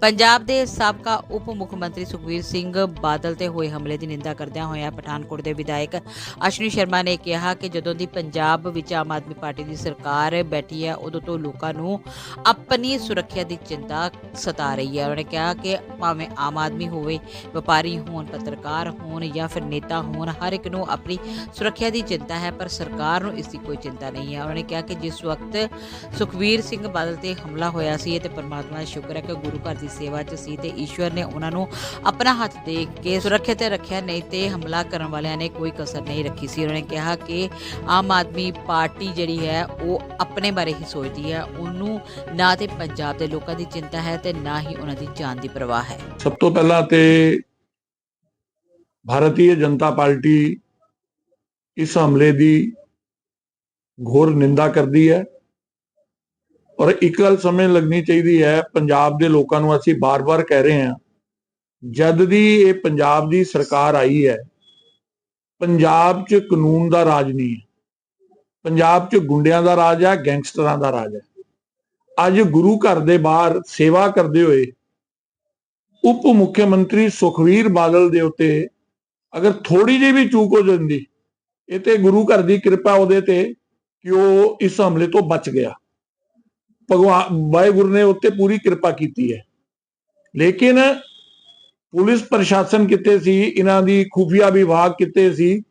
ਪੰਜਾਬ ਦੇ ਸਾਬਕਾ ਉਪ ਮੁੱਖ ਮੰਤਰੀ ਸੁਖਵੀਰ ਸਿੰਘ ਬਾਦਲ ਤੇ ਹੋਏ ਹਮਲੇ ਦੀ ਨਿੰਦਾ ਕਰਦਿਆਂ ਹੋਇਆ ਪਠਾਨਕੋਟ ਦੇ ਵਿਧਾਇਕ ਅਸ਼ਵਨੀ ਸ਼ਰਮਾ ਨੇ ਕਿਹਾ ਕਿ ਜਦੋਂ ਦੀ ਪੰਜਾਬ ਵਿੱਚ ਆਮ ਆਦਮੀ ਪਾਰਟੀ ਦੀ ਸਰਕਾਰ ਬੈਠੀ ਹੈ, ਉਦੋਂ ਤੋਂ ਲੋਕਾਂ ਨੂੰ ਆਪਣੀ ਸੁਰੱਖਿਆ ਦੀ ਚਿੰਤਾ ਸਤਾ ਰਹੀ ਹੈ। ਉਹਨੇ ਕਿਹਾ ਕਿ ਭਾਵੇਂ ਆਮ ਆਦਮੀ ਹੋਵੇ, ਵਪਾਰੀ ਹੋਣ, ਪੱਤਰਕਾਰ ਹੋਣ ਜਾਂ ਫਿਰ ਨੇਤਾ ਹੋਣ, ਹਰ ਇੱਕ ਨੂੰ ਆਪਣੀ ਸੁਰੱਖਿਆ ਦੀ ਚਿੰਤਾ ਹੈ, ਪਰ ਸਰਕਾਰ ਨੂੰ ਇਸ ਦੀ ਕੋਈ ਚਿੰਤਾ ਨਹੀਂ ਹੈ। ਉਹਨੇ ਕਿਹਾ ਕਿ ਜਿਸ ਵਕਤ ਸੁਖਵੀਰ ਸਿੰਘ ਬਾਦਲ ਤੇ ਹਮਲਾ ਹੋਇਆ ਸੀ ਤੇ ਪਰਮਾਤਮਾ ਦਾ ਸ਼ੁਕਰ ਹੈ ਕਿ ਗੁਰੂ ਘਰ ਦੀ ਸੇਵਾ 'ਚ ਸੀ ਤੇ ਈਸ਼ਵਰ ਨੇ ਉਹਨਾਂ ਨੂੰ ਆਪਣਾ ਹੱਥ ਦੇ ਕੇ ਸੁਰੱਖਿਅਤ ਰੱਖਿਆ, ਨਹੀਂ ਤੇ ਹਮਲਾ ਕਰਨ ਵਾਲਿਆਂ ਨੇ ਕੋਈ ਕਸਰ ਨਹੀਂ ਰੱਖੀ ਸੀ। ਉਹਨਾਂ ਨੇ ਕਿਹਾ ਕਿ ਆਮ ਆਦਮੀ ਪਾਰਟੀ ਜਿਹੜੀ ਹੈ, ਉਹ ਆਪਣੇ ਬਾਰੇ ਹੀ ਸੋਚਦੀ ਹੈ। ਉਹਨੂੰ ਨਾ ਤੇ ਪੰਜਾਬ ਦੇ ਲੋਕਾਂ ਦੀ ਚਿੰਤਾ ਹੈ ਤੇ ਨਾ ਹੀ ਉਹਨਾਂ ਦੀ ਜਾਨ ਦੀ ਪਰਵਾਹ ਹੈ। ਸਭ ਤੋਂ ਪਹਿਲਾਂ ਤੇ ਭਾਰਤੀ ਜਨਤਾ ਪਾਰਟੀ ਇਸ ਹਮਲੇ ਦੀ ਘੋਰ ਨਿੰਦਾ ਕਰਦੀ ਹੈ। ਔਰ ਇੱਕ ਗੱਲ ਸਮਝ ਲੱਗਣੀ ਚਾਹੀਦੀ ਹੈ, ਪੰਜਾਬ ਦੇ ਲੋਕਾਂ ਨੂੰ ਅਸੀਂ ਬਾਰ-ਬਾਰ ਕਹਿ ਰਹੇ ਹਾਂ, ਜਦ ਦੀ ਇਹ ਪੰਜਾਬ ਦੀ ਸਰਕਾਰ ਆਈ ਹੈ, ਪੰਜਾਬ 'ਚ ਕਾਨੂੰਨ ਦਾ ਰਾਜ ਨਹੀਂ ਹੈ। ਪੰਜਾਬ 'ਚ ਗੁੰਡਿਆਂ ਦਾ ਰਾਜ ਹੈ, ਗੈਂਗਸਟਰਾਂ ਦਾ ਰਾਜ ਹੈ। ਅੱਜ ਗੁਰੂ ਘਰ ਦੇ ਬਾਹਰ ਸੇਵਾ ਕਰਦੇ ਹੋਏ ਉਪ ਮੁੱਖ ਮੰਤਰੀ ਸੁਖਵੀਰ ਬਾਦਲ ਦੇ ਉੱਤੇ ਅਗਰ ਥੋੜੀ ਜਿਹੀ ਵੀ ਚੂਕ ਹੋ ਜਾਂਦੀ, ਇਹ ਤੇ ਗੁਰੂ ਘਰ ਦੀ ਕਿਰਪਾ ਉਹਦੇ ਤੇ ਕਿ ਉਹ ਇਸ ਹਮਲੇ ਤੋਂ ਬਚ ਗਿਆ। ਭਗਵਾਨ ਵਾਹਿਗੁਰੂ ਨੇ ਉੱਤੇ ਪੂਰੀ ਕਿਰਪਾ ਕੀਤੀ ਹੈ। ਲੇਕਿਨ ਪੁਲਿਸ ਪ੍ਰਸ਼ਾਸਨ ਕਿਤੇ ਸੀ, ਇਹਨਾਂ ਦੀ ਖੁਫੀਆ ਵਿਭਾਗ ਕਿਤੇ ਸੀ,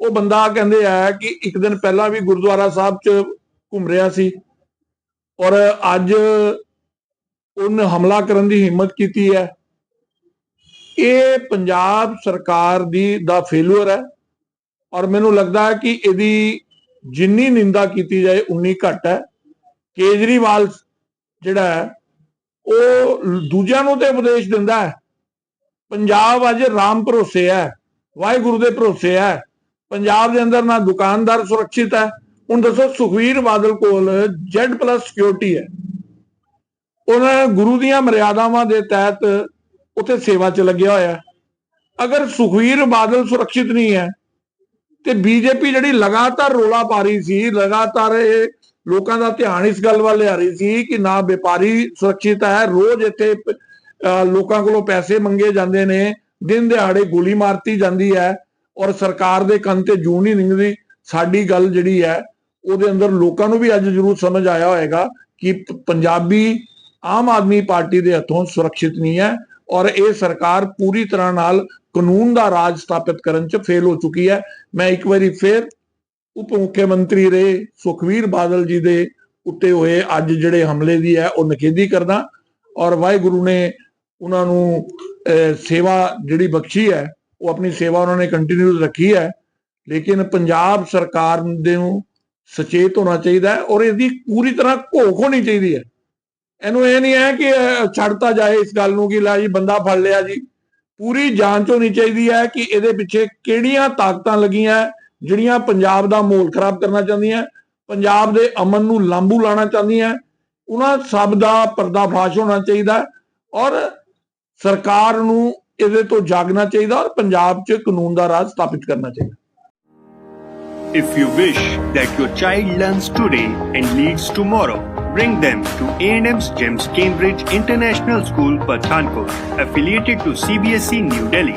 ਉਹ ਬੰਦਾ ਕਹਿੰਦੇ ਆ ਕਿ ਇੱਕ ਦਿਨ ਪਹਿਲਾਂ ਵੀ ਗੁਰਦੁਆਰਾ ਸਾਹਿਬ 'ਚ ਘੁੰਮ ਰਿਹਾ ਸੀ। ਔਰ ਅੱਜ ਉਹਨੇ ਹਮਲਾ ਕਰਨ ਦੀ ਹਿੰਮਤ ਕੀਤੀ ਹੈ। ਇਹ ਪੰਜਾਬ ਸਰਕਾਰ ਦੀ, ਦਾ ਫੇਲੂਅਰ ਹੈ। ਔਰ ਮੈਨੂੰ ਲੱਗਦਾ ਹੈ ਕਿ ਇਹਦੀ ਜਿੰਨੀ ਨਿੰਦਾ ਕੀਤੀ ਜਾਏ, ਉਨੀ ਘੱਟ ਹੈ। ਕੇਜਰੀਵਾਲ ਜਿਹੜਾ ਹੈ, ਉਹ ਦੂਜਿਆਂ ਨੂੰ ਤੇ ਉਪਦੇਸ਼ ਦਿੰਦਾ ਹੈ। ਪੰਜਾਬ ਅੱਜ ਰਾਮ ਭਰੋਸੇ ਹੈ, ਵਾਹਿਗੁਰੂ ਦੇ ਭਰੋਸੇ ਹੈ। ਪੰਜਾਬ ਦੇ ਅੰਦਰ ਨਾ ਦੁਕਾਨਦਾਰ ਸੁਰੱਖਿਅਤ ਹੈ। ਹੁਣ ਦੱਸੋ, ਸੁਖਵੀਰ ਬਾਦਲ ਕੋਲ Z+ ਸਿਕਿਉਰਿਟੀ ਹੈ। ਉਹਨਾਂ ਗੁਰੂ ਦੀਆਂ ਮਰਿਆਦਾਵਾਂ ਦੇ ਤਹਿਤ ਉੱਥੇ ਸੇਵਾ 'ਚ ਲੱਗਿਆ ਹੋਇਆ ਅਗਰ ਸੁਖਵੀਰ ਬਾਦਲ ਸੁਰੱਖਿਅਤ ਨਹੀਂ ਹੈ, ਤੇ ਬੀਜੇਪੀ ਜਿਹੜੀ ਲਗਾਤਾਰ ਰੋਲਾ ਪਾ ਰਹੀ ਸੀ, ਲਗਾਤਾਰ ਇਹ ਲੋਕਾਂ ਦਾ ਧਿਆਨ ਇਸ ਗੱਲ ਵੱਲ ਲਿਆ ਰਹੀ ਸੀ ਕਿ ਨਾ ਵਪਾਰੀ ਸੁਰੱਖਿਅਤ ਹੈ, ਰੋਜ਼ ਇੱਥੇ ਲੋਕਾਂ ਕੋਲੋਂ ਪੈਸੇ ਮੰਗੇ ਜਾਂਦੇ ਨੇ, ਦਿਨ ਦਿਹਾੜੇ ਗੋਲੀ ਮਾਰਤੀ ਜਾਂਦੀ ਹੈ ਔਰ ਸਰਕਾਰ ਦੇ ਕੰਨ ਤੇ ਜੂੰ ਨਹੀਂ ਨਿੰਗਦੀ ਸਾਡੀ ਗੱਲ ਜਿਹੜੀ ਹੈ, ਉਹਦੇ ਅੰਦਰ ਲੋਕਾਂ ਨੂੰ ਵੀ ਅੱਜ ਜ਼ਰੂਰ ਸਮਝ ਆਇਆ ਹੋਏਗਾ ਕਿ ਪੰਜਾਬੀ ਆਮ ਆਦਮੀ ਪਾਰਟੀ ਦੇ ਹੱਥੋਂ ਸੁਰੱਖਿਅਤ ਨਹੀਂ ਹੈ ਔਰ ਇਹ ਸਰਕਾਰ ਪੂਰੀ ਤਰ੍ਹਾਂ ਨਾਲ ਕਾਨੂੰਨ ਦਾ ਰਾਜ ਸਥਾਪਿਤ ਕਰਨ 'ਚ ਫੇਲ ਹੋ ਚੁੱਕੀ ਹੈ। ਮੈਂ ਇੱਕ ਵਾਰੀ ਫੇਰ ਉਪ ਮੁੱਖ ਮੰਤਰੀ ਰਹੇ, ਸੁਖਵੀਰ ਬਾਦਲ ਜੀ ਦੇ ਉੱਤੇ ਹੋਏ ਅੱਜ ਜਿਹੜੇ ਹਮਲੇ ਦੀ ਹੈ, ਉਹ ਨਿਖੇਧੀ ਕਰਦਾ। ਔਰ ਵਾਹਿਗੁਰੂ ਨੇ ਉਹਨਾਂ ਨੂੰ ਸੇਵਾ ਜਿਹੜੀ ਬਖਸ਼ੀ ਹੈ, ਉਹ ਆਪਣੀ ਸੇਵਾ ਉਹਨਾਂ ਨੇ ਕੰਟੀਨਿਊ ਰੱਖੀ ਹੈ। ਲੇਕਿਨ ਪੰਜਾਬ ਸਰਕਾਰ ਦੇ ਨੂੰ ਸਚੇਤ ਹੋਣਾ ਚਾਹੀਦਾ ਹੈ ਔਰ ਇਹਦੀ ਪੂਰੀ ਤਰ੍ਹਾਂ ਘੋਖ ਹੋਣੀ ਚਾਹੀਦੀ ਹੈ। ਇਹਨੂੰ ਇਹ ਨਹੀਂ ਹੈ ਕਿ ਛੱਡਤਾ ਜਾਏ ਇਸ ਗੱਲ ਨੂੰ ਕਿ ਲੈ ਜੀ, ਬੰਦਾ ਫੜ ਲਿਆ ਜੀ। ਪੂਰੀ ਜਾਂਚ ਹੋਣੀ ਚਾਹੀਦੀ ਹੈ ਕਿ ਇਹਦੇ ਪਿੱਛੇ ਕਿਹੜੀਆਂ ਤਾਕਤਾਂ ਲੱਗੀਆਂ ਜਿਹੜੀਆਂ ਪੰਜਾਬ ਦਾ ਮਾਹੌਲ ਖਰਾਬ ਕਰਨਾ ਚਾਹੁੰਦੀਆਂ ਪੰਜਾਬ ਦੇ ਅਮਨ ਨੂੰ ਲਾਂਬੂ ਲਾਣਾ ਚਾਹੁੰਦੀਆਂ ਉਹਨਾਂ ਸਭ ਦਾ ਪਰਦਾਫਾਸ਼ ਹੋਣਾ ਚਾਹੀਦਾ ਹੈ ਔਰ ਸਰਕਾਰ ਨੂੰ ਇਹਦੇ ਤੋਂ ਜਾਗਣਾ ਚਾਹੀਦਾ ਔਰ ਪੰਜਾਬ 'ਚ ਕਾਨੂੰਨ ਦਾ ਰਾਜ ਸਥਾਪਿਤ ਕਰਨਾ ਚਾਹੀਦਾ If you wish that your child learns today and leads tomorrow, bring them to A&M's GEMS Cambridge International School, Pathankot, affiliated to CBSE E, New Delhi.